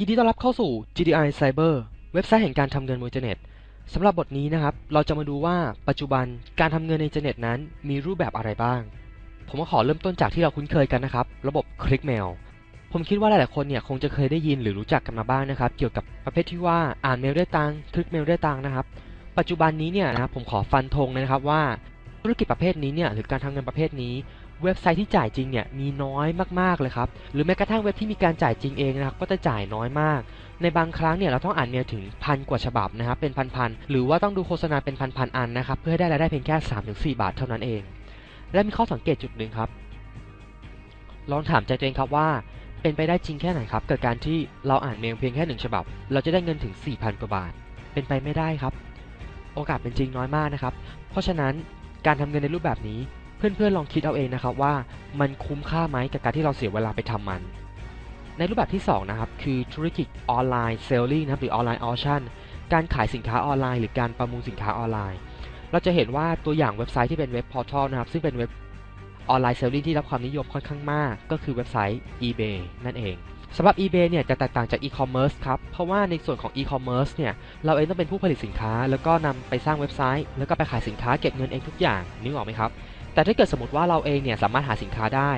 ยินดีต้อนรับเข้าสู่ GDI Cyber เว็บไซต์แห่งการทำเงินบนอินเทอร์เน็ตสำหรับบทนี้นะครับ เราจะมาดูว่าปัจจุบันการทำเงินในอินเทอร์เน็ตนั้น มีรูปแบบอะไรบ้าง ผมขอเริ่มต้นจากที่เราคุ้นเคยกันนะครับ ระบบคลิกเมลผมคิดว่าหลายๆคนเนี่ยคงจะเคยได้ยินหรือรู้จักกันมาบ้างนะครับ เกี่ยวกับประเภทที่ว่าอ่านเมลได้ตังคลิกเมลได้ตังนะครับ ปัจจุบันนี้เนี่ยนะครับผมขอฟันธงเลยนะครับว่า ธุรกิจประเภทนี้เนี่ยหรือการทำเงินประเภทนี้ เว็บไซต์ที่จ่ายจริงเนี่ยมีน้อยมากๆเลยครับหรือแม้กระทั่งเว็บที่มีการจ่ายจริงเองนะครับก็จะจ่ายน้อยมาก ในบางครั้งเนี่ยเราต้องอ่านเมลถึงพันกว่าฉบับนะครับเป็นพันๆหรือว่าต้องดูโฆษณาเป็นพันๆอันนะครับเพื่อให้ได้รายได้เพียงแค่ 3-4 บาทเท่านั้นเอง และมีข้อสังเกตจุดหนึ่งครับลองถามใจตัวเองครับว่าเป็นไปได้จริงแค่ไหนครับกับการที่เราอ่านเมลเพียงแค่หนึ่งฉบับ เราจะได้เงินถึง 4,000 กว่าบาท เป็นไปไม่ได้ครับ โอกาสเป็นจริงน้อยมากนะครับ เพราะฉะนั้น การทำเงินในรูปแบบนี้ เพื่อนๆลองคิดเอาเองนะครับว่ามันคุ้มค่าไหมกับการที่เราเสียเวลาไปทำมัน ในรูปแบบที่2นะครับคือธุรกิจออนไลน์เซลลิงนะครับหรือออนไลน์ออชั่นการขายสินค้าออนไลน์หรือการประมูลสินค้าออนไลน์ เราจะเห็นว่าตัวอย่างเว็บไซต์ที่เป็นเว็บพอร์ทัลนะครับซึ่งเป็นเว็บออนไลน์เซลลิงที่รับความนิยมค่อนข้างมาก ก็คือเว็บไซต์ eBay นั่นเอง สำหรับ eBay เนี่ยจะแตกต่างจาก e-commerce ครับ เพราะว่าในส่วนของ e-commerce เนี่ยเราเองต้องเป็นผู้ผลิตสินค้า แล้วก็นำไปสร้างเว็บไซต์ แล้วก็ไปขายสินค้าเก็บเงินเองทุกอย่างนึกออกไหมครับ แต่ถ้าเกิดสมมติว่าเราเองเนี่ยสามารถหาสินค้าได้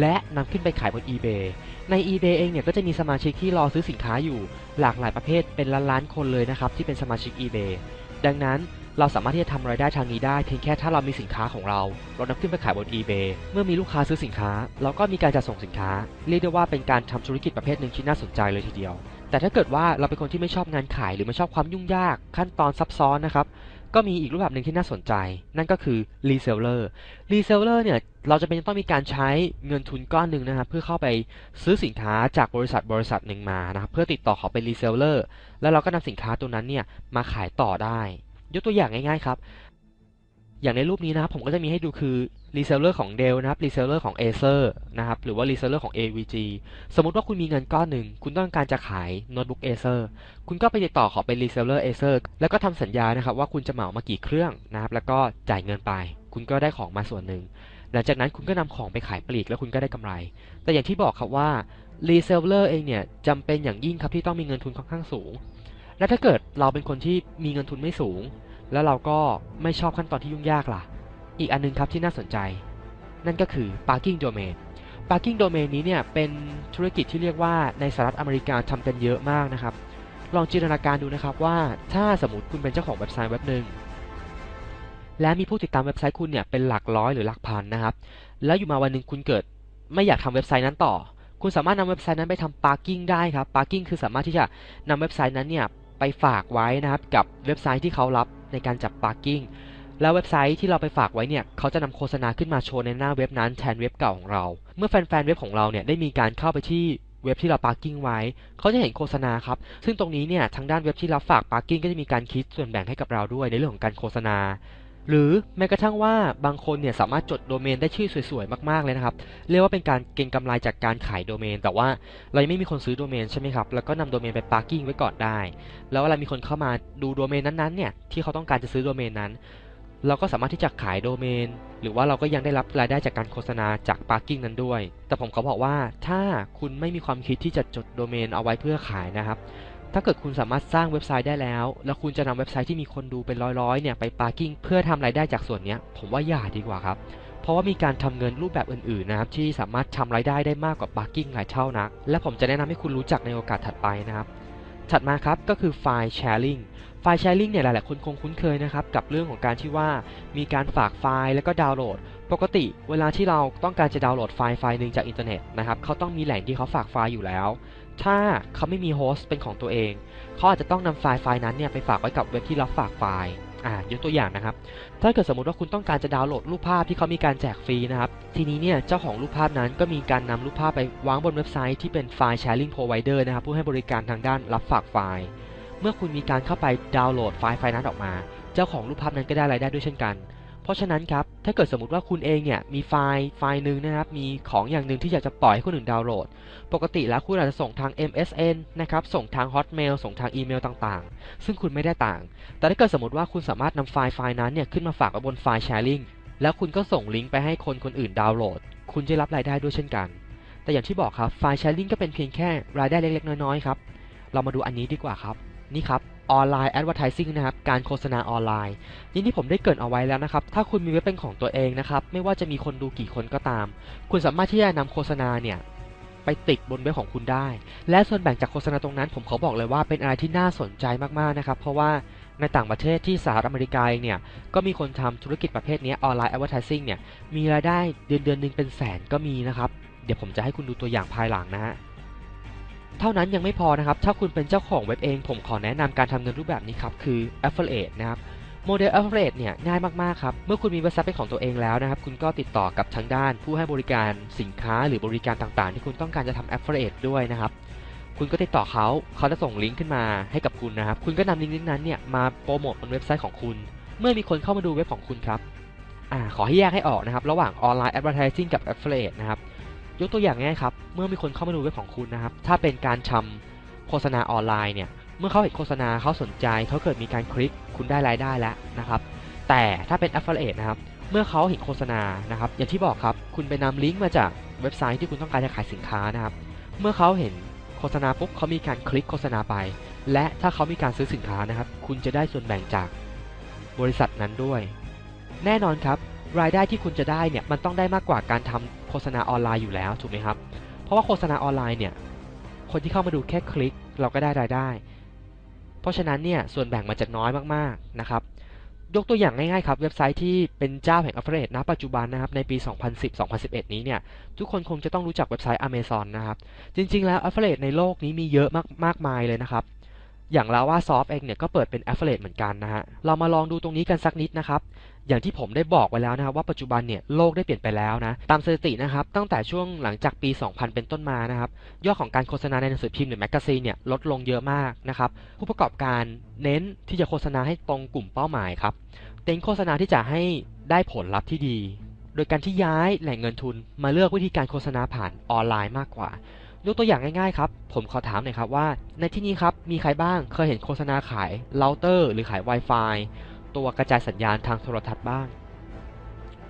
และนำขึ้นไปขายบน eBay ใน eBay เองเนี่ยก็จะมีสมาชิกที่รอซื้อสินค้าอยู่ หลากหลายประเภทเป็นล้านๆคนเลยนะครับที่เป็นสมาชิก eBay ดังนั้น เราสามารถที่จะทำรายได้ทางนี้ได้เพียงแค่ถ้าเรามีสินค้าของเรา เรานำขึ้นไปขายบน eBay เมื่อมีลูกค้าซื้อสินค้า เราก็มีการจัดส่งสินค้า เรียกได้ว่าเป็นการทำธุรกิจประเภทหนึ่งที่น่าสนใจเลยทีเดียว แต่ถ้าเกิดว่าเราเป็นคนที่ไม่ชอบงานขายหรือไม่ชอบความยุ่งยาก ขั้นตอนซับซ้อนนะครับก็มีอีกรูปแบบหนึ่งที่น่าสนใจ นั่นก็คือ reseller reseller เนี่ยเราจะเป็นต้องมีการใช้เงินทุนก้อนหนึ่งนะครับเพื่อเข้าไปซื้อสินค้าจากบริษัทบริษัทหนึ่งมานะครับเพื่อติดต่อเขาเป็น reseller แล้วเราก็นำสินค้าตัวนั้นเนี่ยมาขายต่อได้ ยกตัวอย่างง่ายๆครับ อย่างในรูปนี้นะครับผมก็จะมีให้ดูคือ reseller ของ Dell นะครับ reseller ของ Acer นะครับ หรือว่า reseller ของ AVG สมมุติว่าคุณมีเงินก้อนหนึ่ง คุณต้องการจะขายโน้ตบุ๊ก Acer คุณก็ไปติดต่อขอเป็น reseller Acer แล้วก็ทำสัญญานะครับว่าคุณจะเหมามากี่เครื่องนะครับ แล้วก็จ่ายเงินไป คุณก็ได้ของมาส่วนหนึ่งหลังจากนั้นคุณก็นำของไปขายปลีกแล้วคุณก็ได้กำไร แต่อย่างที่บอกครับว่า reseller เองเนี่ยจำเป็นอย่างยิ่งครับที่ต้องมีเงินทุนค่อนข้างสูง และถ้าเกิดเราเป็นคนที่มีเงินทุนไม่สูง แล้วเราก็ไม่ชอบขั้นตอนที่ยุ่งยากล่ะ อีกอันนึงครับที่น่าสนใจ นั่นก็คือ parking domain parking domain นี้เนี่ยเป็นธุรกิจที่เรียกว่าในสหรัฐอเมริกาทำกันเยอะมากนะครับ ลองจินตนาการดูนะครับว่าถ้าสมมติคุณเป็นเจ้าของเว็บไซต์เว็บหนึ่งและมีผู้ติดตามเว็บไซต์คุณเนี่ยเป็นหลักร้อยหรือหลักพันนะครับ แล้วอยู่มาวันหนึ่งคุณเกิดไม่อยากทำเว็บไซต์นั้นต่อ คุณสามารถนำเว็บไซต์นั้นไปทำ parking ได้ครับ parking คือสามารถที่จะนำเว็บไซต์นั้นเนี่ย ไปฝากไว้นะครับกับเว็บไซต์ที่เขารับในการจับปาร์กิ้งแล้วเว็บไซต์ที่เราไปฝากไว้เนี่ยเขาจะนำโฆษณาขึ้นมาโชว์ในหน้าเว็บนั้นแทนเว็บเก่าของเรา เมื่อแฟนๆเว็บของเราเนี่ยได้มีการเข้าไปที่เว็บที่เราปาร์กิ้งไว้ เขาจะเห็นโฆษณาครับ ซึ่งตรงนี้เนี่ยทางด้านเว็บที่รับฝากปาร์กิ้งก็จะมีการคิดส่วนแบ่งให้กับเราด้วยในเรื่องของการโฆษณา หรือแม้กระทั่งว่าบางคนเนี่ยสามารถจดโดเมนได้ชื่อสวยๆมากๆเลยนะครับ เรียกว่าเป็นการเก็งกำไรจากการขายโดเมน แต่ว่าเรายังไม่มีคนซื้อโดเมนใช่ไหมครับ แล้วก็นำโดเมนไป parking ไว้ก่อนได้ แล้วเวลามีคนเข้ามาดูโดเมนนั้นๆเนี่ยที่เขาต้องการจะซื้อโดเมนนั้น เราก็สามารถที่จะขายโดเมน หรือว่าเราก็ยังได้รับรายได้จากการโฆษณาจาก parking นั้นด้วย แต่ผมเขาบอกว่าถ้าคุณไม่มีความคิดที่จะจดโดเมนเอาไว้เพื่อขายนะครับ ถ้าเกิดคุณสามารถสร้างเว็บไซต์ได้แล้ว แล้วคุณจะนำเว็บไซต์ที่มีคนดูเป็นร้อยๆเนี่ยไป parking เพื่อทำรายได้จากส่วนนี้ผมว่าอย่าดีกว่าครับ เพราะว่ามีการทำเงินรูปแบบอื่นๆนะครับที่สามารถทำรายได้ได้มากกว่า parking หลายเท่านัก และผมจะแนะนำให้คุณรู้จักในโอกาสถัดไปนะครับ ถัดมาครับก็คือไฟล์ sharing ไฟล์ sharing เนี่ยหลายๆคนคงคุ้นเคยนะครับกับเรื่องของการที่ว่ามีการฝากไฟล์แล้วก็ดาวน์โหลดปกติเวลาที่เราต้องการจะดาวน์โหลดไฟล์ไฟล์หนึ่งจากอินเทอร์เน็ตนะครับเขาต้องมีแหล่งที่เขาฝากไฟล์อยู่แล้วถ้าเขาไม่มีโฮสต์เป็นของตัวเองเขาอาจจะต้องนำไฟล์ไฟล์นั้นเนี่ยไปฝากไว้กับเว็บที่รับฝากไฟล์อ่ายกตัวอย่างนะครับ ถ้าเกิดสมมติว่าคุณต้องการจะดาวน์โหลดรูปภาพที่เขามีการแจกฟรีนะครับ ทีนี้เนี่ยเจ้าของรูปภาพนั้นก็มีการนำรูปภาพไปวางบนเว็บไซต์ที่เป็นไฟล์ sharing provider นะครับผู้ให้บริการทางด้านรับฝากไฟล์ เมื่อคุณมีการเข้าไปดาวน์โหลดไฟล์ไฟล์นั้นออกมา เจ้าของรูปภาพนั้นก็ได้รายได้ด้วยเช่นกัน เพราะฉะนั้นครับ ถ้าเกิดสมมติว่าคุณเองเนี่ยมีไฟล์ไฟล์หนึ่งนะครับ มีของอย่างหนึ่งที่อยากจะปล่อยให้คนอื่นดาวน์โหลด ปกติแล้วคุณอาจจะส่งทาง MSN นะครับ ส่งทาง Hotmail ส่งทางอีเมลต่างๆ ซึ่งคุณไม่ได้ต่าง แต่ถ้าเกิดสมมติว่าคุณสามารถนำไฟล์ไฟล์นั้นเนี่ยขึ้นมาฝากไว้บนไฟล์ sharing แล้วคุณก็ส่งลิงก์ไปให้คนคนอื่นดาวน์โหลด คุณจะรับรายได้ด้วยเช่นกัน แต่อย่างที่บอกครับ ไฟล์ sharing ก็เป็นเพียงแค่รายได้เล็กๆ น้อยๆ ครับ เรามาดูอันนี้ดีกว่าครับ นี่ครับ ออนไลน์ advertising นะครับการโฆษณาออนไลน์อย่างที่ผมได้เกรินเอาไว้แล้วนะครับ ถ้าคุณมีเว็บเป็นของตัวเองนะครับ ไม่ว่าจะมีคนดูกี่คนก็ตาม คุณสามารถที่จะนำโฆษณาเนี่ยไปติดบนเว็บของคุณได้ และส่วนแบ่งจากโฆษณาตรงนั้น ผมขอบอกเลยว่าเป็นอะไรที่น่าสนใจมากๆนะครับ เพราะว่าในต่างประเทศที่สหรัฐอเมริกาเนี่ย ก็มีคนทำธุรกิจประเภทนี้ออนไลน์ advertising เนี่ย มีรายได้เดือนเดือนหนึ่งเป็นแสนก็มีนะครับ เดี๋ยวผมจะให้คุณดูตัวอย่างภายหลังนะฮะ เท่านั้นยังไม่พอนะครับ ถ้าคุณเป็นเจ้าของเว็บเอง ผมขอแนะนำการทำเงินรูปแบบนี้ครับ คือ affiliate นะครับโมเดล affiliate เนี่ยง่ายมากๆครับ เมื่อคุณมีเว็บไซต์เป็นของตัวเองแล้วนะครับ คุณก็ติดต่อกับทางด้าน ผู้ให้บริการสินค้าหรือบริการต่างๆ ที่คุณต้องการจะทำ affiliate ด้วยนะครับคุณก็ติดต่อเขา เขาจะส่งลิงก์ขึ้นมาให้กับคุณนะครับ คุณก็นำลิงก์นั้นเนี่ยมาโปรโมทบนเว็บไซต์ของคุณ เมื่อมีคนเข้ามาดูเว็บของคุณครับ อ่า ขอให้แยกให้ออกนะครับ ระหว่างออนไลน์ advertising กับ affiliate นะครับ ยกตัวอย่างง่ายครับ เมื่อมีคนเข้ามาดูเว็บของคุณนะครับ ถ้าเป็นการทำโฆษณาออนไลน์เนี่ย เมื่อเขาเห็นโฆษณาเขาสนใจ เขาเกิดมีการคลิก คุณได้รายได้แล้วนะครับ แต่ถ้าเป็น affiliate นะครับ เมื่อเขาเห็นโฆษณานะครับ อย่างที่บอกครับ คุณไปนำลิงก์มาจากเว็บไซต์ที่คุณต้องการจะขายสินค้านะครับ เมื่อเขาเห็นโฆษณาปุ๊บเขามีการคลิกโฆษณาไป และถ้าเขามีการซื้อสินค้านะครับ คุณจะได้ส่วนแบ่งจากบริษัทนั้นด้วย แน่นอนครับ รายได้ที่คุณจะได้เนี่ยมันต้องได้มากกว่าการทำโฆษณาออนไลน์อยู่แล้วถูกไหมครับ เพราะว่าโฆษณาออนไลน์เนี่ยคนที่เข้ามาดูแค่คลิกเราก็ได้รายได้ เพราะฉะนั้นเนี่ยส่วนแบ่งมันจะน้อยมากๆนะครับ ยกตัวอย่างง่ายๆครับเว็บไซต์ที่เป็นเจ้าแห่ง Affiliate ณปัจจุบันนะครับในปี 2010-2011 นี้เนี่ยทุกคนคงจะต้องรู้จักเว็บไซต์ Amazon นะครับ จริงๆแล้ว Affiliate ในโลกนี้มีเยอะมากมากมายเลยนะครับ อย่างลาว่าซอฟเองเนี่ยก็เปิดเป็น Affiliate เหมือนกันนะฮะเรามาลองดูตรงนี้กันสักนิดนะครับ อย่างที่ผมได้บอกไว้แล้วนะครับว่าปัจจุบันเนี่ยโลกได้เปลี่ยนไปแล้วนะตามสถิตินะครับตั้งแต่ช่วงหลังจากปี 2000 เป็นต้นมานะครับยอดของการโฆษณาในหนังสือพิมพ์หรือแมกกาซีนเนี่ยลดลงเยอะมากนะครับผู้ประกอบการเน้นที่จะโฆษณาให้ตรงกลุ่มเป้าหมายครับเน้นโฆษณาที่จะให้ได้ผลลัพธ์ที่ดี โดยการที่ย้ายแหล่งเงินทุนมาเลือกวิธีการโฆษณาผ่านออนไลน์มากกว่ายกตัวอย่างง่ายๆครับ ผมขอถามหน่อยครับว่า ในที่นี้ครับ มีใครบ้างเคยเห็นโฆษณาขายเราเตอร์หรือขาย Wi-Fi ตัวกระจายสัญญาณทางโทรทัศน์บ้าง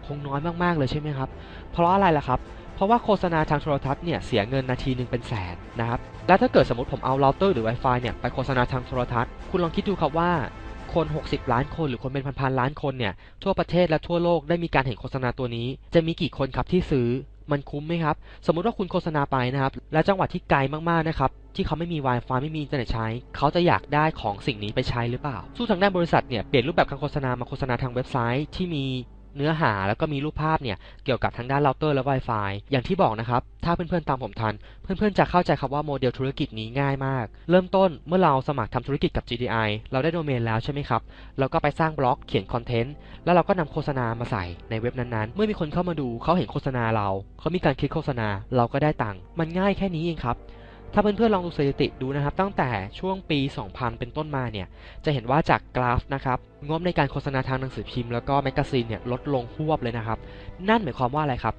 คงน้อยมากๆเลยใช่ไหมครับ เพราะอะไรล่ะครับ เพราะว่าโฆษณาทางโทรทัศน์เนี่ยเสียเงินนาทีหนึ่งเป็นแสนนะครับ และถ้าเกิดสมมติผมเอาเราเตอร์หรือ Wi-Fi เนี่ยไปโฆษณาทางโทรทัศน์ คุณลองคิดดูครับว่าคน 60 ล้านคนหรือคนเป็นพันๆล้านคนเนี่ยทั่วประเทศและทั่วโลกได้มีการเห็นโฆษณาตัวนี้ จะมีกี่คนครับที่ซื้อ มันคุ้มไหมครับ สมมุติว่าคุณโฆษณาไปนะครับ และจังหวัดที่ไกลมากๆนะครับ ที่เขาไม่มี Wi-Fi ไม่มีอินเทอร์เน็ตใช้ เขาจะอยากได้ของสิ่งนี้ไปใช้หรือเปล่า สู้ทางด้านบริษัทเนี่ย เปลี่ยนรูปแบบการโฆษณามาโฆษณาทางเว็บไซต์ที่มี เนื้อหาแล้วก็มีรูปภาพเนี่ยเกี่ยวกับทางด้านเราเตอร์และ Wi-Fi อย่างที่บอกนะครับ ถ้าเพื่อนๆตามผมทัน เพื่อนๆจะเข้าใจครับว่าโมเดลธุรกิจนี้ง่ายมาก เริ่มต้นเมื่อเราสมัครทำธุรกิจกับ GDI เราได้โดเมนแล้วใช่ไหมครับเราก็ไปสร้างบล็อกเขียนคอนเทนต์แล้วเราก็นำโฆษณามาใส่ในเว็บนั้นๆ เมื่อมีคนเข้ามาดูเขาเห็นโฆษณาเราเขามีการคลิกโฆษณาเราก็ได้ตังค์มันง่ายแค่นี้เองครับ ถ้าเพื่อนๆลองดูสถิติดูนะครับ ตั้งแต่ช่วงปี 2000 เป็นต้นมาเนี่ย จะเห็นว่าจากกราฟนะครับงบในการโฆษณาทางหนังสือพิมพ์แล้วก็แมกกาซีนเนี่ยลดลงหวบเลยนะครับ นั่นหมายความว่าอะไรครับ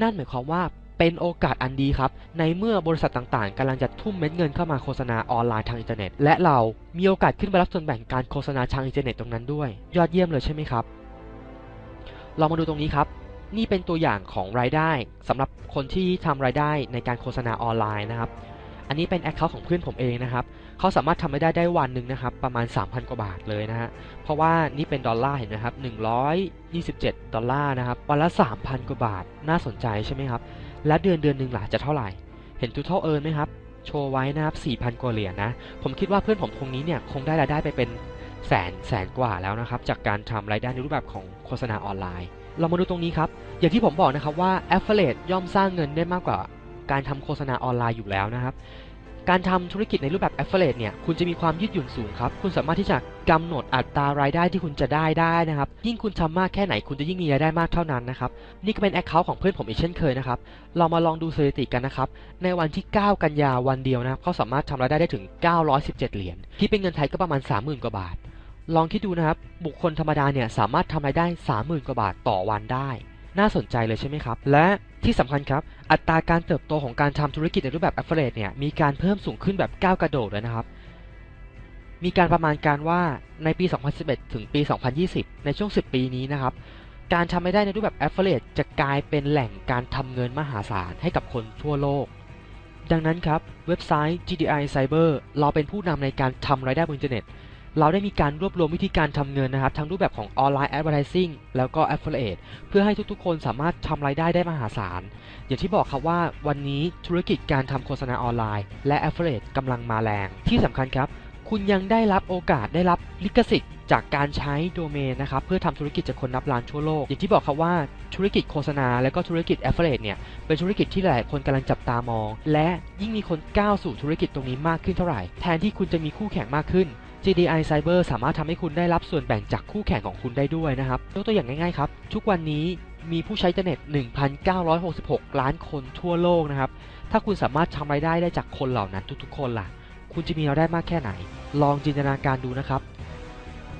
นั่นหมายความว่าเป็นโอกาสอันดีครับ ในเมื่อบริษัทต่างๆกำลังจะทุ่มเม็ดเงินเข้ามาโฆษณาออนไลน์ทางอินเทอร์เน็ต และเรามีโอกาสขึ้นไปรับส่วนแบ่งการโฆษณาทางอินเทอร์เน็ตตรงนั้นด้วย ยอดเยี่ยมเลยใช่ไหมครับเรามาดูตรงนี้ครับนี่เป็นตัวอย่างของรายได้สำหรับคนที่ทำรายได้ในการโฆษณาออนไลน์นะครับ อันนี้เป็น Account ของเพื่อนผมเองนะครับเขาสามารถทำรายได้ได้วันหนึ่งนะครับ ประมาณ 3,000 กว่าบาทเลยนะฮะเพราะว่านี่เป็นดอลลาร์เห็นไหมครับ127 ดอลลาร์นะครับวันละ 3,000 กว่าบาทน่าสนใจใช่ไหมครับ และเดือนเดือนหนึ่งหล่ะจะเท่าไหร่ เห็น total earn ไหมครับโชว์ไว้นะครับ 4,000 กว่าเหรียญนะ ผมคิดว่าเพื่อนผมคงนี้เนี่ยคงได้รายได้ไปเป็นแสนแสนกว่าแล้วนะครับ จากการทำรายได้ในรูปแบบของโฆษณาออนไลน์ เรามาดูตรงนี้ครับ อย่างที่ผมบอกนะครับว่า affiliate ย่อมสร้างเงินได้มากกว่า การทำโฆษณาออนไลน์อยู่แล้วนะครับ การทำธุรกิจในรูปแบบ affiliate เนี่ย คุณจะมีความยืดหยุ่นสูงครับ คุณสามารถที่จะกำหนดอัตรารายได้ที่คุณจะได้ได้นะครับ ยิ่งคุณทำมากแค่ไหน คุณจะยิ่งมีรายได้มากเท่านั้นนะครับ นี่ก็เป็น account ของเพื่อนผมอีกเช่นเคยนะครับ เรามาลองดูสถิติกันนะครับ ในวันที่ 9 กันยาวันเดียวนะครับ เขาสามารถทำรายได้ได้ถึง 917 เหรียญ ที่เป็นเงินไทยก็ประมาณ 30,000 กว่าบาท ลองคิดดูนะครับ บุคคลธรรมดาเนี่ยสามารถทำรายได้ 30,000 กว่าบาทต่อวันได้ น่าสนใจเลยใช่ไหมครับ และ ที่สำคัญครับ อัตราการเติบโตของการทำธุรกิจในรูปแบบ affiliate เนี่ยมีการเพิ่มสูงขึ้นแบบก้าวกระโดดเลยนะครับ มีการประมาณการว่าในปี 2011 ถึงปี 2020 ในช่วง 10 ปีนี้นะครับ การทำรายได้ในรูปแบบ affiliate จะกลายเป็นแหล่งการทำเงินมหาศาลให้กับคนทั่วโลก ดังนั้นครับเว็บไซต์ GDI Cyber เราเป็นผู้นำในการทำรายได้บนอินเทอร์เน็ต เราได้มีการรวบรวมวิธีการทำเงินนะครับ ทั้งรูปแบบของออนไลน์ Advertising แล้วก็ Affiliate เพื่อให้ทุกๆ คนสามารถทำรายได้ได้มหาศาล อย่างที่บอกครับว่าวันนี้ธุรกิจการทำโฆษณาออนไลน์ และ Affiliate กำลังมาแรง ที่สำคัญครับ คุณยังได้รับโอกาสได้รับลิขสิทธิ์จากการใช้โดเมนนะครับเพื่อทำธุรกิจจากคนนับล้านทั่วโลก อย่างที่บอกครับว่าธุรกิจโฆษณา และก็ธุรกิจ Affiliate เนี่ยเป็นธุรกิจที่หลายคนกำลังจับตามอง และยิ่งมีคนก้าวสู่ธุรกิจตรงนี้มากขึ้นเท่าไหร่ แทนที่คุณจะมีคู่แข่งมากขึ้น GDI Cyber สามารถทำให้คุณได้รับส่วนแบ่งจากคู่แข่งของคุณได้ด้วยนะครับยกตัวอย่างง่ายๆครับ ทุกวันนี้มีผู้ใช้อินเทอร์เน็ต 1,966 ล้านคนทั่วโลกนะครับ ถ้าคุณสามารถทำรายได้ได้จากคนเหล่านั้นทุกๆ คนล่ะ คุณจะมีรายได้มากแค่ไหน ลองจินตนาการดูนะครับ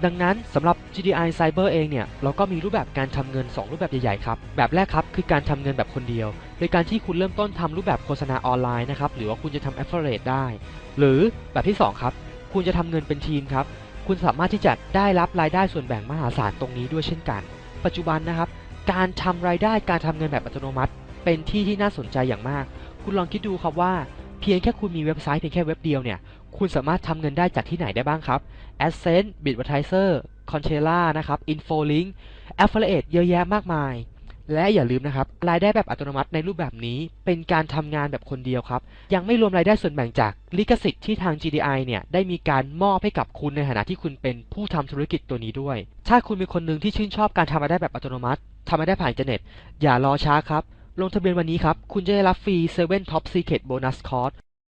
ดังนั้นสำหรับ GDI Cyber เองเนี่ย เราก็มีรูปแบบการทำเงิน 2 รูปแบบใหญ่ๆครับ แบบแรกครับคือการทำเงินแบบคนเดียว โดยการที่คุณเริ่มต้นทำรูปแบบโฆษณาออนไลน์นะครับ หรือว่าคุณจะทำ Affiliate ได้ หรือแบบที่ 2 ครับ คุณจะทำเงินเป็นทีมครับ คุณสามารถที่จะได้รับรายได้ส่วนแบ่งมหาศาลตรงนี้ด้วยเช่นกัน ปัจจุบันนะครับ การทำรายได้การทำเงินแบบอัตโนมัติ เป็นที่ที่น่าสนใจอย่างมาก คุณลองคิดดูครับว่าเพียงแค่คุณมีเว็บไซต์เพียงแค่เว็บเดียวเนี่ยคุณสามารถทำเงินได้จากที่ไหนได้บ้างครับ Adsense, Bitadvertiser, Contella นะครับ Infolink, Affiliate เยอะแยะมากมาย และอย่าลืมนะครับรายได้แบบอัตโนมัติในรูปแบบนี้ เป็นการทำงานแบบคนเดียวครับ ยังไม่รวมรายได้ส่วนแบ่งจากลิขสิทธิ์ที่ทาง GDI เนี่ยได้มีการมอบให้กับคุณในฐานะที่คุณเป็นผู้ทำธุรกิจตัวนี้ด้วย ถ้าคุณเป็นคนหนึ่งที่ชื่นชอบการทำรายได้แบบอัตโนมัติทำรายได้ผ่านอินเทอร์เน็ตอย่ารอช้าครับลงทะเบียนวันนี้ครับ คุณจะได้รับฟรี7 Top Secret Bonus Course